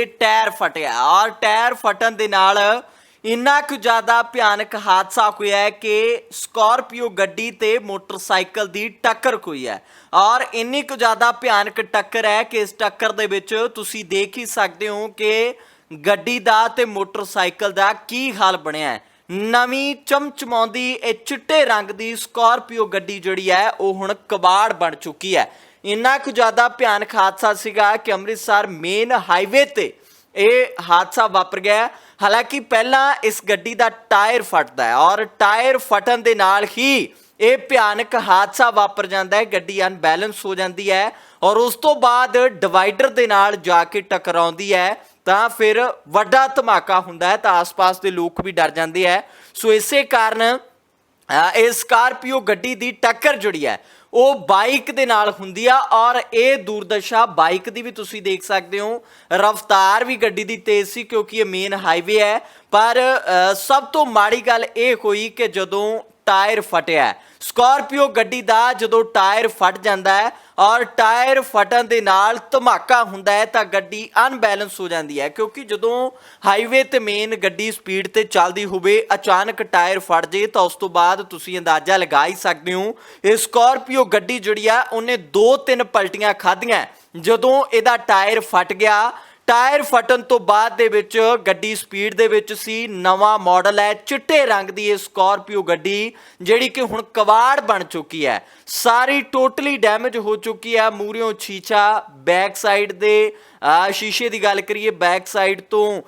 ਤੇ ਟਾਇਰ ਫਟਿਆ। ਔਰ ਟਾਇਰ ਫਟਣ ਦੇ ਨਾਲ ਇੰਨਾ ਕੁ ਜ਼ਿਆਦਾ ਭਿਆਨਕ ਹਾਦਸਾ ਹੋਇਆ ਹੈ ਕਿ ਸਕਾਰਪੀਓ ਗੱਡੀ ਤੇ ਮੋਟਰਸਾਈਕਲ ਦੀ ਟੱਕਰ ਹੋਈ ਹੈ। ਔਰ ਇੰਨੀ ਕੁ ਜ਼ਿਆਦਾ ਭਿਆਨਕ ਟੱਕਰ ਹੈ ਕਿ ਇਸ ਟੱਕਰ ਦੇ ਵਿੱਚ ਤੁਸੀਂ ਦੇਖ ਹੀ ਸਕਦੇ ਹੋ ਕਿ ਗੱਡੀ ਦਾ ਤੇ ਮੋਟਰਸਾਈਕਲ ਦਾ ਕੀ ਹਾਲ ਬਣਿਆ ਹੈ। ਨਵੀਂ ਚਮਚਮਾਉਂਦੀ ਇਹ ਚਿੱਟੇ ਰੰਗ ਦੀ ਸਕਾਰਪੀਓ ਗੱਡੀ ਜਿਹੜੀ ਹੈ, ਉਹ ਹੁਣ ਕਬਾੜ ਬਣ ਚੁੱਕੀ ਹੈ। ਇੰਨਾ ਕੁ ਜ਼ਿਆਦਾ ਭਿਆਨਕ ਹਾਦਸਾ ਸੀਗਾ ਕਿ ਅੰਮ੍ਰਿਤਸਰ ਮੇਨ ਹਾਈਵੇ ਤੇ ਇਹ ਹਾਦਸਾ ਵਾਪਰ ਗਿਆ। ਹਾਲਾਂਕਿ ਪਹਿਲਾਂ ਇਸ ਗੱਡੀ ਦਾ ਟਾਇਰ ਫਟਦਾ ਹੈ ਔਰ ਟਾਇਰ ਫਟਣ ਦੇ ਨਾਲ ਹੀ ਇਹ ਭਿਆਨਕ ਹਾਦਸਾ ਵਾਪਰ ਜਾਂਦਾ ਹੈ। ਗੱਡੀ ਅਨਬੈਲੈਂਸ ਹੋ ਜਾਂਦੀ ਹੈ ਔਰ ਉਸ ਤੋਂ ਬਾਅਦ ਡਿਵਾਈਡਰ ਦੇ ਨਾਲ ਜਾ ਕੇ ਟਕਰਾਉਂਦੀ ਹੈ। ਤਾਂ ਫਿਰ ਵੱਡਾ ਧਮਾਕਾ ਹੁੰਦਾ ਹੈ ਤਾਂ ਆਸ-ਪਾਸ ਦੇ ਲੋਕ ਵੀ ਡਰ ਜਾਂਦੇ ਹੈ। ਸੋ ਇਸੇ ਕਾਰਨ ਇਹ ਸਕਾਰਪੀਓ ਗੱਡੀ ਦੀ ਟੱਕਰ ਜਿਹੜੀ ਹੈ ਉਹ ਬਾਈਕ ਦੇ ਨਾਲ ਹੁੰਦੀ ਆ ਔਰ ਇਹ ਦੂਰਦਸ਼ਾ ਬਾਈਕ ਦੀ ਵੀ ਤੁਸੀਂ ਦੇਖ ਸਕਦੇ ਹੋ। ਰਫ਼ਤਾਰ ਵੀ ਗੱਡੀ ਦੀ ਤੇਜ਼ ਸੀ ਕਿਉਂਕਿ ਇਹ ਮੇਨ ਹਾਈਵੇ ਹੈ। ਪਰ ਸਭ ਤੋਂ ਮਾੜੀ ਗੱਲ ਇਹ ਹੋਈ ਕਿ ਜਦੋਂ ਟਾਇਰ ਫਟਿਆ ਸਕਾਰਪੀਓ ਗੱਡੀ ਦਾ ਜਦੋਂ ਟਾਇਰ ਫਟ ਜਾਂਦਾ ਹੈ ਔਰ ਟਾਇਰ ਫਟਣ ਦੇ ਨਾਲ ਧਮਾਕਾ ਹੁੰਦਾ ਹੈ ਤਾਂ ਗੱਡੀ ਅਨਬੈਲੈਂਸ ਹੋ ਜਾਂਦੀ ਹੈ, ਕਿਉਂਕਿ ਜਦੋਂ ਹਾਈਵੇ ਤੇ ਮੇਨ ਗੱਡੀ ਸਪੀਡ ਤੇ ਚੱਲਦੀ ਹੋਵੇ, ਅਚਾਨਕ ਟਾਇਰ ਫਟ ਜੇ ਤਾਂ ਉਸ ਤੋਂ ਬਾਅਦ ਤੁਸੀਂ ਅੰਦਾਜ਼ਾ ਲਗਾ ਹੀ ਸਕਦੇ ਹੋ। ਇਹ ਸਕਾਰਪੀਓ ਗੱਡੀ ਜਿਹੜੀ ਆ, ਉਹਨੇ ਦੋ ਤਿੰਨ ਪਲਟੀਆਂ ਖਾਧੀਆਂ। ਜਦੋਂ ਇਹਦਾ ਟਾਇਰ ਫਟ ਗਿਆ ਟਾਇਰ ਫਟਣ ਤੋਂ ਬਾਅਦ ਦੇ ਵਿੱਚ ਗੱਡੀ ਸਪੀਡ ਦੇ ਵਿੱਚ ਸੀ, ਨਵਾਂ ਮਾਡਲ ਹੈ, ਚਿੱਟੇ ਰੰਗ ਦੀ ਇਹ ਸਕਾਰਪੀਓ ਗੱਡੀ, ਜਿਹੜੀ ਕਿ ਹੁਣ ਕਵਾੜ ਬਣ ਚੁੱਕੀ ਹੈ। ਸਾਰੀ ਟੋਟਲੀ ਡੈਮੇਜ ਹੋ ਚੁੱਕੀ ਹੈ ਮੂਰਿਓਂ ਛੀਛਾ ਬੈਕ ਸਾਈਡ ਦੇ ਸ਼ੀਸ਼ੇ ਦੀ ਗੱਲ ਕਰੀਏ ਬੈਕ ਸਾਈਡ ਤੋਂ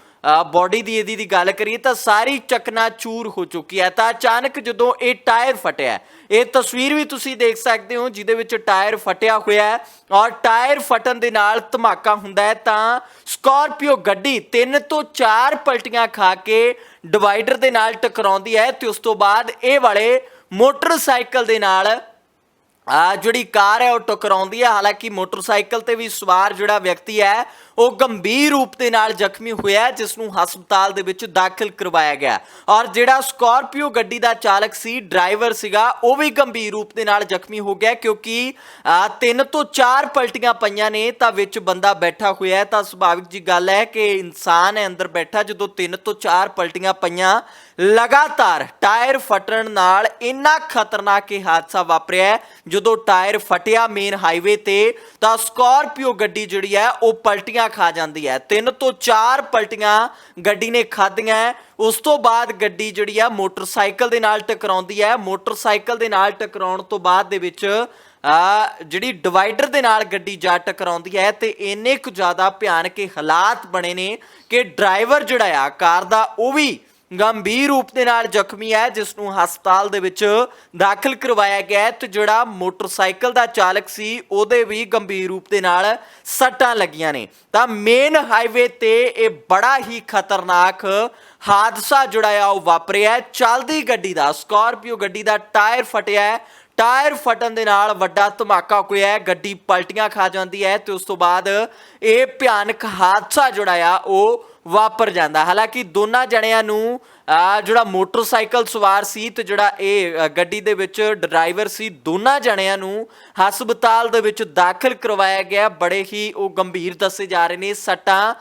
ਬਾਡੀ ਦੀ ਇਹਦੀ ਦੀ ਗੱਲ ਕਰੀਏ ਤਾਂ ਸਾਰੀ ਚਕਨਾ ਚੂਰ ਹੋ ਚੁੱਕੀ ਹੈ। ਤਾਂ ਅਚਾਨਕ ਜਦੋਂ ਇਹ ਟਾਇਰ ਫਟਿਆ, ਇਹ ਤਸਵੀਰ ਵੀ ਤੁਸੀਂ ਦੇਖ ਸਕਦੇ ਹੋ ਜਿਹਦੇ ਵਿੱਚ ਟਾਇਰ ਫਟਿਆ ਹੋਇਆ ਹੈ ਔਰ ਟਾਇਰ ਫਟਣ ਦੇ ਨਾਲ ਧਮਾਕਾ ਹੁੰਦਾ ਹੈ ਤਾਂ ਸਕਾਰਪੀਓ ਗੱਡੀ ਤਿੰਨ ਤੋਂ ਚਾਰ ਪਲਟੀਆਂ ਖਾ ਕੇ ਡਿਵਾਈਡਰ ਦੇ ਨਾਲ ਟਕਰਾਉਂਦੀ ਹੈ ਤੇ ਉਸ ਤੋਂ ਬਾਅਦ ਇਹ ਵਾਲੇ ਮੋਟਰਸਾਈਕਲ ਦੇ ਨਾਲ ਆ ਜਿਹੜੀ ਕਾਰ ਹੈ ਉਹ ਟਕਰਾਉਂਦੀ ਹੈ। ਹਾਲਾਂਕਿ ਮੋਟਰਸਾਈਕਲ ਤੇ ਵੀ ਸਵਾਰ ਜਿਹੜਾ ਵਿਅਕਤੀ ਹੈ ਉਹ ਗੰਭੀਰ ਰੂਪ ਦੇ ਨਾਲ ਜ਼ਖਮੀ ਹੋਇਆ ਹੈ, ਜਿਸ ਨੂੰ ਹਸਪਤਾਲ ਦੇ ਵਿੱਚ ਦਾਖਲ ਕਰਵਾਇਆ ਗਿਆ ਔਰ ਜਿਹੜਾ ਸਕਾਰਪੀਓ ਗੱਡੀ ਦਾ ਚਾਲਕ ਸੀ ਡਰਾਈਵਰ ਸੀਗਾ ਉਹ ਵੀ ਗੰਭੀਰ ਰੂਪ ਦੇ ਨਾਲ ਜ਼ਖਮੀ ਹੋ ਗਿਆ ਕਿਉਂਕਿ ਤਿੰਨ ਤੋਂ ਚਾਰ ਪਲਟੀਆਂ ਪਈਆਂ ਨੇ ਤਾਂ ਵਿੱਚ ਬੰਦਾ ਬੈਠਾ ਹੋਇਆ ਤਾਂ ਸੁਭਾਵਿਕ ਜੀ ਗੱਲ ਹੈ ਕਿ ਇਨਸਾਨ ਹੈ ਅੰਦਰ ਬੈਠਾ ਜਦੋਂ ਤਿੰਨ ਤੋਂ ਚਾਰ ਪਲਟੀਆਂ ਪਈਆਂ ਲਗਾਤਾਰ ਟਾਇਰ ਫਟਣ ਨਾਲ ਇੰਨਾ ਖਤਰਨਾਕ ਇਹ ਹਾਦਸਾ ਵਾਪਰਿਆ ਜਦੋਂ ਟਾਇਰ ਫਟਿਆ ਮੇਨ ਹਾਈਵੇ ਤੇ, ਤਾਂ ਸਕਾਰਪੀਓ ਗੱਡੀ ਜਿਹੜੀ ਹੈ, ਉਹ ਪਲਟੀਆਂ ਖਾ ਜਾਂਦੀ ਹੈ। ਤਿੰਨ ਤੋਂ ਚਾਰ ਪਲਟੀਆਂ ਗੱਡੀ ਨੇ ਖਾਧੀਆਂ ਉਸ ਤੋਂ ਬਾਅਦ ਗੱਡੀ ਜਿਹੜੀ ਆ ਮੋਟਰਸਾਈਕਲ ਦੇ ਨਾਲ ਟਕਰਾਉਂਦੀ ਹੈ। ਮੋਟਰਸਾਈਕਲ ਦੇ ਨਾਲ ਟਕਰਾਉਣ ਤੋਂ ਬਾਅਦ ਦੇ ਵਿੱਚ ਜਿਹੜੀ ਡਿਵਾਈਡਰ ਦੇ ਨਾਲ ਗੱਡੀ ਜਾ ਟਕਰਾਉਂਦੀ ਹੈ ਤੇ ਇੰਨੇ ਕੁ ਜ਼ਿਆਦਾ ਭਿਆਨਕ ਹਾਲਾਤ ਬਣੇ ਨੇ ਕਿ ਡਰਾਈਵਰ ਜਿਹੜਾ ਆ, ਕਾਰ ਦਾ, ਉਹ ਵੀ ਗੰਭੀਰ ਰੂਪ ਦੇ ਨਾਲ ਜ਼ਖਮੀ ਹੈ ਜਿਸ ਨੂੰ ਹਸਪਤਾਲ ਦੇ ਵਿੱਚ ਦਾਖਲ ਕਰਵਾਇਆ ਗਿਆ ਹੈ ਤੇ ਜਿਹੜਾ ਮੋਟਰਸਾਈਕਲ ਦਾ ਚਾਲਕ ਸੀ, ਉਹਦੇ ਵੀ ਗੰਭੀਰ ਰੂਪ ਦੇ ਨਾਲ ਸੱਟਾਂ ਲੱਗੀਆਂ ਨੇ। ਤਾਂ ਮੇਨ ਹਾਈਵੇ ਤੇ ਇਹ ਬੜਾ ਹੀ ਖਤਰਨਾਕ ਹਾਦਸਾ ਜਿਹੜਾ ਆ, ਉਹ ਵਾਪਰਿਆ ਚੱਲਦੀ ਗੱਡੀ ਦਾ, ਸਕਾਰਪੀਓ ਗੱਡੀ ਦਾ ਟਾਇਰ ਫਟਿਆ ਹੈ। ਟਾਇਰ ਫਟਣ ਦੇ ਨਾਲ ਵੱਡਾ ਧਮਾਕਾ ਹੋਇਆ ਗੱਡੀ ਪਲਟੀਆਂ ਖਾ ਜਾਂਦੀ ਹੈ ਤੇ ਉਸ ਤੋਂ ਬਾਅਦ ਇਹ ਭਿਆਨਕ ਹਾਦਸਾ ਜਿਹੜਾ ਆ, ਉਹ ਵਾਪਰ ਜਾਂਦਾ। ਹਾਲਾਂਕਿ ਦੋਨਾਂ ਜਣਿਆਂ ਨੂੰ ਆ ਜਿਹੜਾ ਮੋਟਰਸਾਈਕਲ ਸਵਾਰ ਸੀ ਤੇ ਜਿਹੜਾ ਇਹ ਗੱਡੀ ਦੇ ਵਿੱਚ ਡਰਾਈਵਰ ਸੀ, ਦੋਨਾਂ ਜਣਿਆਂ ਨੂੰ ਹਸਪਤਾਲ ਦੇ ਵਿੱਚ ਦਾਖਲ ਕਰਵਾਇਆ ਗਿਆ। ਬੜੇ ਹੀ ਉਹ ਗੰਭੀਰ ਦੱਸੇ ਜਾ ਰਹੇ ਨੇ ਸੱਟਾਂ।